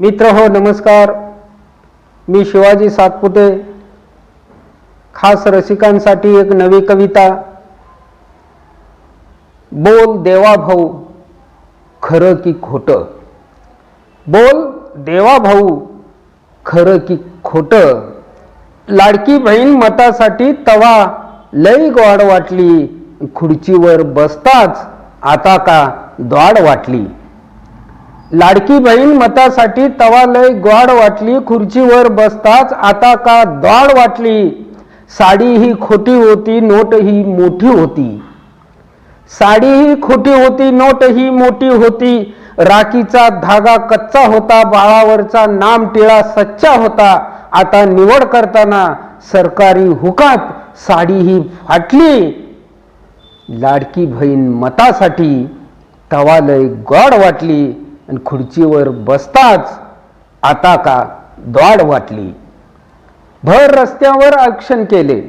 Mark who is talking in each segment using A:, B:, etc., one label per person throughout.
A: मित्र हो नमस्कार. मी शिवाजी सातपुते. खास रसिकांसाठी एक नवी कविता. बोल देवा भाऊ खरं की खोटं. बोल देवा भाऊ खरं की खोटं. लाडकी बहीण मतासाठी तवा लई गोड वाटली. खुर्चीवर बसताच आता का द्वाड वाटली. लाडकी बहीण मतासाठी तवा लय ग्वाड वाटली खुर्चीवर बसताच आता का द्वाड वाटली? साडी ही खोटी होती नोट ही मोठी होती. साडी ही खोटी होती नोट ही मोठी होती. राखीचा धागा कच्चा होता बाळावरचा नाम टिळा सच्चा होता. आता निवड करताना सरकारी हुकात साडी ही फाटली. लाडकी बहीण मतासाठी तवा लय गॉड वाटली. आणि खुर्चीवर बसताच आता का द्वाड वाटली. भर रस्त्यावर औक्षण केले.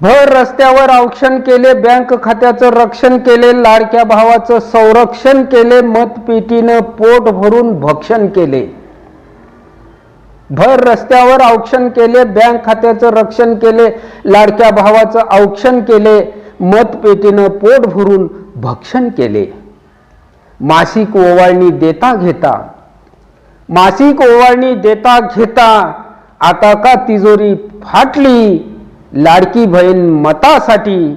A: भर रस्त्यावर औक्षण केले बँक खात्याचं रक्षण केले लाडक्या भावाचं संरक्षण केले मतपेटीनं पोट भरून भक्षण केले. भर रस्त्यावर औक्षण केले बँक खात्याचं रक्षण केले लाडक्या भावाचं औक्षण केले मतपेटीनं पोट भरून भक्षण केले. मासिक ओवाळणी देता घेता. मासिक ओवाळणी देता घेता आता का तिजोरी फाटली? लाडकी बहीण मतासाठी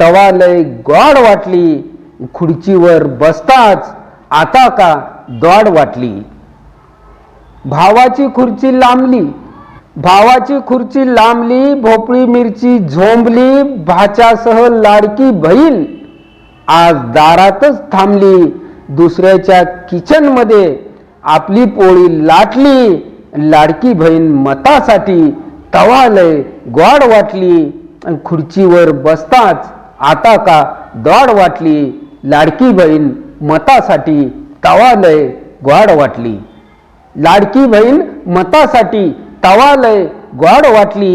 A: तवा लय गॉड वाटली. खुर्चीवर बसताच आता का दॉड वाटली? भावाची खुर्ची लांबली. भावाची खुर्ची लांबली भोपळी मिरची झोंबली भाच्यासह लाडकी बहीण आज दारातच थांबली. दुसऱ्याच्या किचनमध्ये आपली पोळी लाटली लाडकी बहीण मतासाठी तवालय गॉड वाटली आणि खुर्चीवर बसताच आता का दॉड वाटली लाडकी बहीण मतासाठी तवालय गॉड वाटली. लाडकी बहीण मतासाठी तवालय गॉड वाटली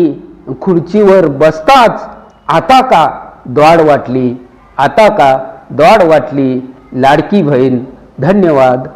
A: खुर्चीवर बसताच आता का द्वाड वाटली आता का दॉड वाटली. लाडकी बहीण धन्यवाद.